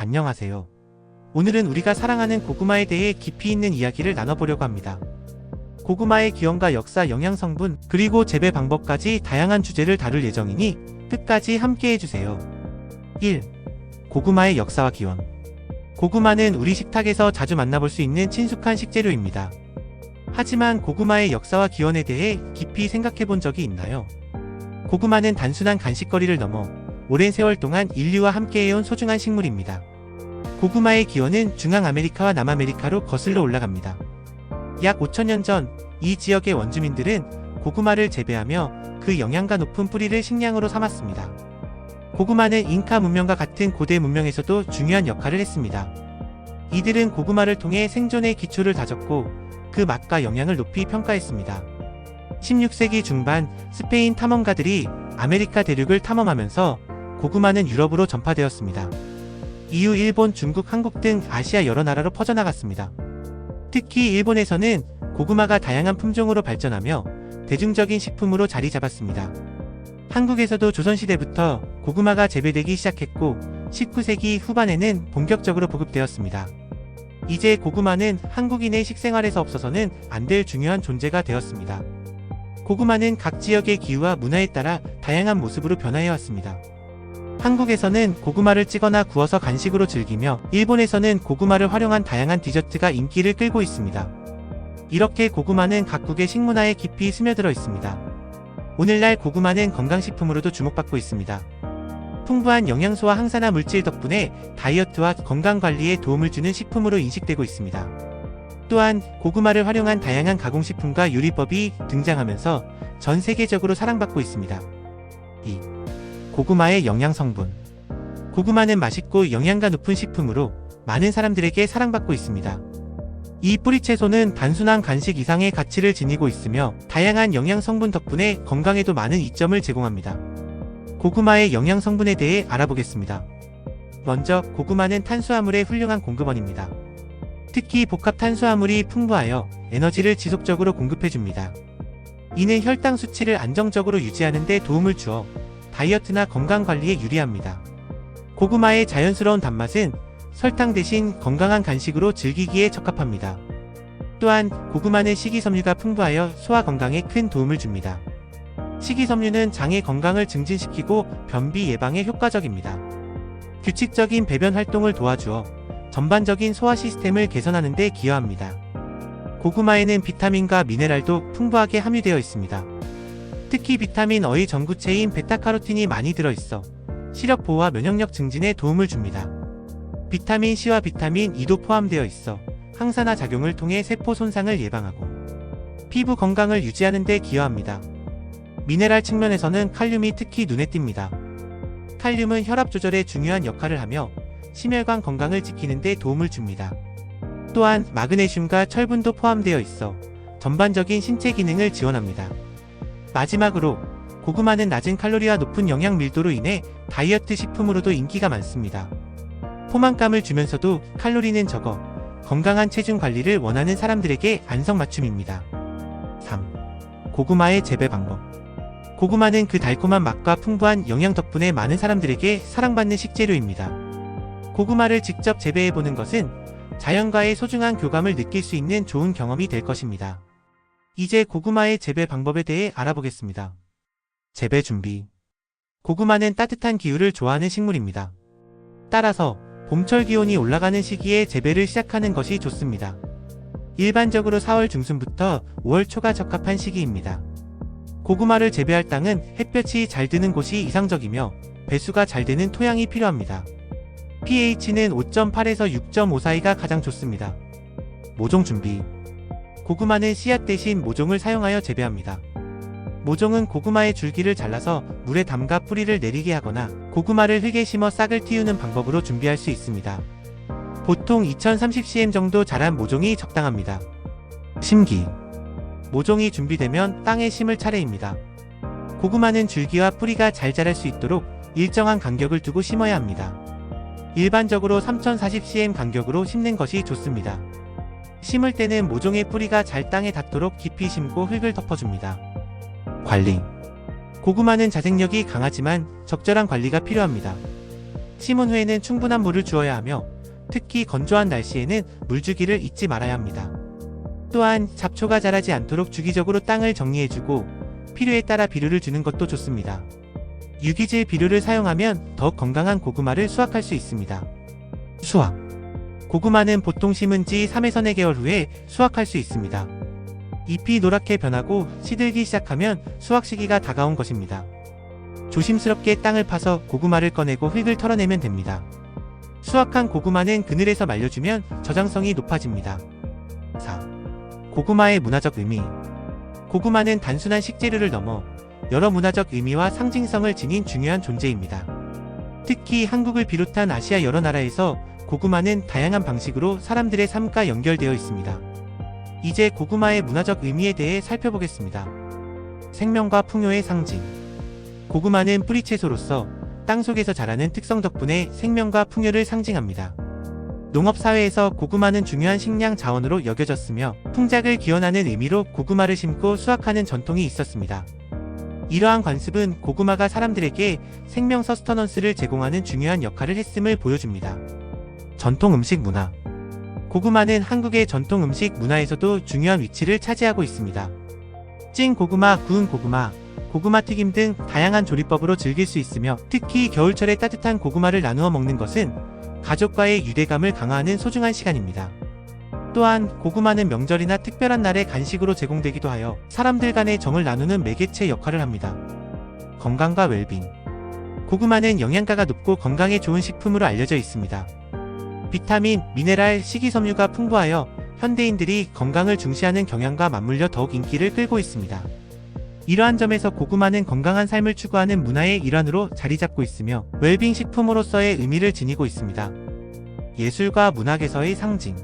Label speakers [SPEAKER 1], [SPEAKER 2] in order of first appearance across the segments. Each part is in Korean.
[SPEAKER 1] 안녕하세요. 오늘은 우리가 사랑하는 고구마에 대해 깊이 있는 이야기를 나눠보려고 합니다. 고구마의 기원과 역사, 영양 성분, 그리고 재배 방법까지 다양한 주제를 다룰 예정이니 끝까지 함께 해주세요. 1. 고구마의 역사와 기원. 고구마는 우리 식탁에서 자주 만나볼 수 있는 친숙한 식재료입니다. 하지만 고구마의 역사와 기원에 대해 깊이 생각해 본 적이 있나요? 고구마는 단순한 간식거리를 넘어 오랜 세월 동안 인류와 함께해온 소중한 식물입니다. 고구마의 기원은 중앙아메리카와 남아메리카로 거슬러 올라갑니다. 약 5천년 전 이 지역의 원주민들은 고구마를 재배하며 그 영양가 높은 뿌리를 식량으로 삼았습니다. 고구마는 잉카 문명과 같은 고대 문명에서도 중요한 역할을 했습니다. 이들은 고구마를 통해 생존의 기초를 다졌고 그 맛과 영양을 높이 평가했습니다. 16세기 중반 스페인 탐험가들이 아메리카 대륙을 탐험하면서 고구마는 유럽으로 전파되었습니다. 이후 일본, 중국, 한국 등 아시아 여러 나라로 퍼져나갔습니다. 특히 일본에서는 고구마가 다양한 품종으로 발전하며 대중적인 식품으로 자리 잡았습니다. 한국에서도 조선시대부터 고구마가 재배되기 시작했고 19세기 후반에는 본격적으로 보급되었습니다. 이제 고구마는 한국인의 식생활에서 없어서는 안 될 중요한 존재가 되었습니다. 고구마는 각 지역의 기후와 문화에 따라 다양한 모습으로 변화해 왔습니다. 한국에서는 고구마를 찌거나 구워서 간식으로 즐기며 일본에서는 고구마를 활용한 다양한 디저트가 인기를 끌고 있습니다. 이렇게 고구마는 각국의 식문화에 깊이 스며들어 있습니다. 오늘날 고구마는 건강식품으로도 주목받고 있습니다. 풍부한 영양소와 항산화 물질 덕분에 다이어트와 건강관리에 도움을 주는 식품으로 인식되고 있습니다. 또한 고구마를 활용한 다양한 가공식품과 요리법이 등장하면서 전 세계적으로 사랑받고 있습니다. 2. 고구마의 영양 성분. 고구마는 맛있고 영양가 높은 식품으로 많은 사람들에게 사랑받고 있습니다. 이 뿌리채소는 단순한 간식 이상의 가치를 지니고 있으며 다양한 영양 성분 덕분에 건강에도 많은 이점을 제공합니다. 고구마의 영양 성분에 대해 알아보겠습니다. 먼저 고구마는 탄수화물의 훌륭한 공급원입니다. 특히 복합 탄수화물이 풍부하여 에너지를 지속적으로 공급해줍니다. 이는 혈당 수치를 안정적으로 유지하는 데 도움을 주어 다이어트나 건강 관리에 유리합니다. 고구마의 자연스러운 단맛은 설탕 대신 건강한 간식으로 즐기기에 적합합니다. 또한 고구마는 식이섬유가 풍부하여 소화 건강에 큰 도움을 줍니다. 식이섬유는 장의 건강을 증진시키고 변비 예방에 효과적입니다. 규칙적인 배변 활동을 도와주어 전반적인 소화 시스템을 개선하는 데 기여합니다. 고구마에는 비타민과 미네랄도 풍부하게 함유되어 있습니다. 특히 비타민 어의 전구체인 베타카로틴이 많이 들어있어 시력 보호와 면역력 증진에 도움을 줍니다. 비타민 C와 비타민 E도 포함되어 있어 항산화 작용을 통해 세포 손상을 예방하고 피부 건강을 유지하는 데 기여합니다. 미네랄 측면에서는 칼륨이 특히 눈에 띕니다. 칼륨은 혈압 조절에 중요한 역할을 하며 심혈관 건강을 지키는 데 도움을 줍니다. 또한 마그네슘과 철분도 포함되어 있어 전반적인 신체 기능을 지원합니다. 마지막으로 고구마는 낮은 칼로리와 높은 영양 밀도로 인해 다이어트 식품으로도 인기가 많습니다. 포만감을 주면서도 칼로리는 적어 건강한 체중 관리를 원하는 사람들에게 안성맞춤입니다. 3. 고구마의 재배 방법. 고구마는 그 달콤한 맛과 풍부한 영양 덕분에 많은 사람들에게 사랑받는 식재료입니다. 고구마를 직접 재배해보는 것은 자연과의 소중한 교감을 느낄 수 있는 좋은 경험이 될 것입니다. 이제 고구마의 재배 방법에 대해 알아보겠습니다. 재배 준비. 고구마는 따뜻한 기후를 좋아하는 식물입니다. 따라서 봄철 기온이 올라가는 시기에 재배를 시작하는 것이 좋습니다. 일반적으로 4월 중순부터 5월 초가 적합한 시기입니다. 고구마를 재배할 땅은 햇볕이 잘 드는 곳이 이상적이며 배수가 잘 되는 토양이 필요합니다. pH는 5.8에서 6.5 사이가 가장 좋습니다. 모종 준비. 고구마는 씨앗 대신 모종을 사용하여 재배합니다. 모종은 고구마의 줄기를 잘라서 물에 담가 뿌리를 내리게 하거나 고구마를 흙에 심어 싹을 틔우는 방법으로 준비할 수 있습니다. 보통 2030cm 정도 자란 모종이 적당합니다. 심기. 모종이 준비되면 땅에 심을 차례입니다. 고구마는 줄기와 뿌리가 잘 자랄 수 있도록 일정한 간격을 두고 심어야 합니다. 일반적으로 3040cm 간격으로 심는 것이 좋습니다. 심을 때는 모종의 뿌리가 잘 땅에 닿도록 깊이 심고 흙을 덮어줍니다. 관리. 고구마는 자생력이 강하지만 적절한 관리가 필요합니다. 심은 후에는 충분한 물을 주어야 하며 특히 건조한 날씨에는 물 주기를 잊지 말아야 합니다. 또한 잡초가 자라지 않도록 주기적으로 땅을 정리해주고 필요에 따라 비료를 주는 것도 좋습니다. 유기질 비료를 사용하면 더욱 건강한 고구마를 수확할 수 있습니다. 수확 고구마는 보통 심은 지 3에서 4개월 후에 수확할 수 있습니다. 잎이 노랗게 변하고 시들기 시작하면 수확 시기가 다가온 것입니다. 조심스럽게 땅을 파서 고구마를 꺼내고 흙을 털어내면 됩니다. 수확한 고구마는 그늘에서 말려주면 저장성이 높아집니다. 4. 고구마의 문화적 의미 고구마는 단순한 식재료를 넘어 여러 문화적 의미와 상징성을 지닌 중요한 존재입니다. 특히 한국을 비롯한 아시아 여러 나라에서 고구마는 다양한 방식으로 사람들의 삶과 연결되어 있습니다. 이제 고구마의 문화적 의미에 대해 살펴보겠습니다. 생명과 풍요의 상징. 고구마는 뿌리채소로서 땅 속에서 자라는 특성 덕분에 생명과 풍요를 상징합니다. 농업사회에서 고구마는 중요한 식량 자원으로 여겨졌으며 풍작을 기원하는 의미로 고구마를 심고 수확하는 전통이 있었습니다. 이러한 관습은 고구마가 사람들에게 생명 서스터넌스를 제공하는 중요한 역할을 했음을 보여줍니다. 전통 음식 문화 고구마는 한국의 전통 음식 문화에서도 중요한 위치를 차지하고 있습니다. 찐 고구마, 구운 고구마, 고구마 튀김 등 다양한 조리법으로 즐길 수 있으며 특히 겨울철에 따뜻한 고구마를 나누어 먹는 것은 가족과의 유대감을 강화하는 소중한 시간입니다. 또한 고구마는 명절이나 특별한 날에 간식으로 제공되기도 하여 사람들 간의 정을 나누는 매개체 역할을 합니다. 건강과 웰빙 고구마는 영양가가 높고 건강에 좋은 식품으로 알려져 있습니다. 비타민, 미네랄, 식이섬유가 풍부하여 현대인들이 건강을 중시하는 경향과 맞물려 더욱 인기를 끌고 있습니다. 이러한 점에서 고구마는 건강한 삶을 추구하는 문화의 일환으로 자리 잡고 있으며 웰빙 식품으로서의 의미를 지니고 있습니다. 예술과 문학에서의 상징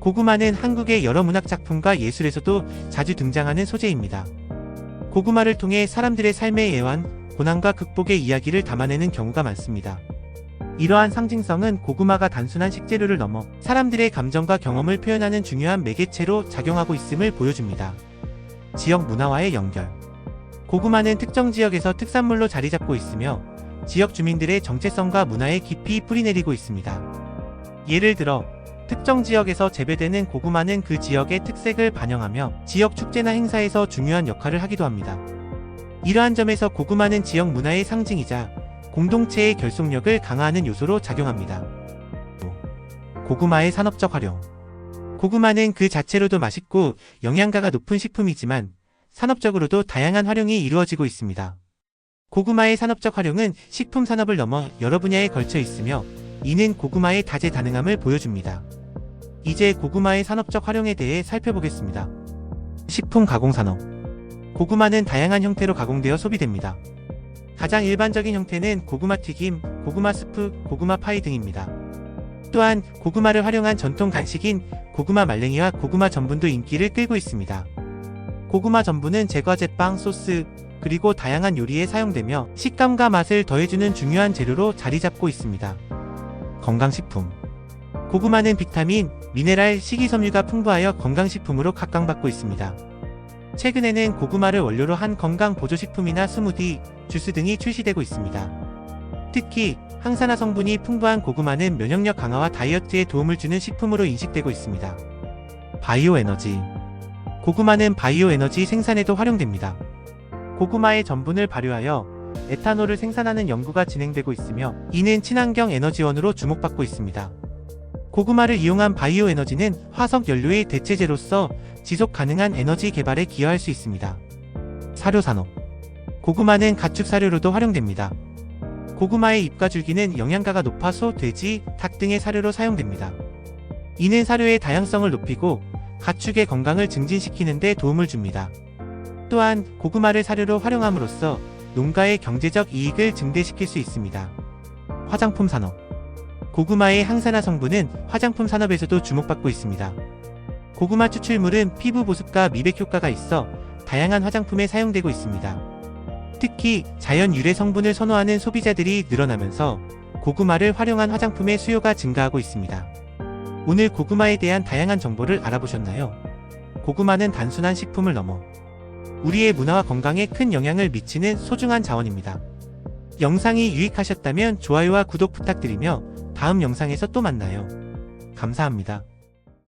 [SPEAKER 1] 고구마는 한국의 여러 문학 작품과 예술에서도 자주 등장하는 소재입니다. 고구마를 통해 사람들의 삶의 애환, 고난과 극복의 이야기를 담아내는 경우가 많습니다. 이러한 상징성은 고구마가 단순한 식재료를 넘어 사람들의 감정과 경험을 표현하는 중요한 매개체로 작용하고 있음을 보여줍니다. 지역 문화와의 연결 고구마는 특정 지역에서 특산물로 자리 잡고 있으며 지역 주민들의 정체성과 문화에 깊이 뿌리내리고 있습니다. 예를 들어 특정 지역에서 재배되는 고구마는 그 지역의 특색을 반영하며 지역 축제나 행사에서 중요한 역할을 하기도 합니다. 이러한 점에서 고구마는 지역 문화의 상징이자 공동체의 결속력을 강화하는 요소로 작용합니다. 고구마의 산업적 활용 고구마는 그 자체로도 맛있고 영양가가 높은 식품이지만 산업적으로도 다양한 활용이 이루어지고 있습니다. 고구마의 산업적 활용은 식품 산업을 넘어 여러 분야에 걸쳐 있으며 이는 고구마의 다재다능함을 보여줍니다. 이제 고구마의 산업적 활용에 대해 살펴보겠습니다. 식품 가공 산업 고구마는 다양한 형태로 가공되어 소비됩니다. 가장 일반적인 형태는 고구마 튀김, 고구마 스프, 고구마 파이 등입니다. 또한 고구마를 활용한 전통 간식인 고구마 말랭이와 고구마 전분도 인기를 끌고 있습니다. 고구마 전분은 제과제빵, 소스, 그리고 다양한 요리에 사용되며 식감과 맛을 더해주는 중요한 재료로 자리 잡고 있습니다. 건강식품 고구마는 비타민, 미네랄, 식이섬유가 풍부하여 건강식품으로 각광받고 있습니다. 최근에는 고구마를 원료로 한 건강 보조식품이나 스무디, 주스 등이 출시되고 있습니다. 특히 항산화 성분이 풍부한 고구마는 면역력 강화와 다이어트에 도움을 주는 식품으로 인식되고 있습니다. 바이오 에너지 고구마는 바이오 에너지 생산에도 활용됩니다. 고구마의 전분을 발효하여 에탄올을 생산하는 연구가 진행되고 있으며 이는 친환경 에너지원으로 주목받고 있습니다. 고구마를 이용한 바이오 에너지는 화석 연료의 대체제로서 지속 가능한 에너지 개발에 기여할 수 있습니다. 사료 산업 고구마는 가축 사료로도 활용됩니다. 고구마의 잎과 줄기는 영양가가 높아 소, 돼지, 닭 등의 사료로 사용됩니다. 이는 사료의 다양성을 높이고 가축의 건강을 증진시키는 데 도움을 줍니다. 또한 고구마를 사료로 활용함으로써 농가의 경제적 이익을 증대시킬 수 있습니다. 화장품 산업 고구마의 항산화 성분은 화장품 산업에서도 주목받고 있습니다. 고구마 추출물은 피부 보습과 미백 효과가 있어 다양한 화장품에 사용되고 있습니다. 특히 자연 유래 성분을 선호하는 소비자들이 늘어나면서 고구마를 활용한 화장품의 수요가 증가하고 있습니다. 오늘 고구마에 대한 다양한 정보를 알아보셨나요? 고구마는 단순한 식품을 넘어 우리의 문화와 건강에 큰 영향을 미치는 소중한 자원입니다. 영상이 유익하셨다면 좋아요와 구독 부탁드리며 다음 영상에서 또 만나요. 감사합니다.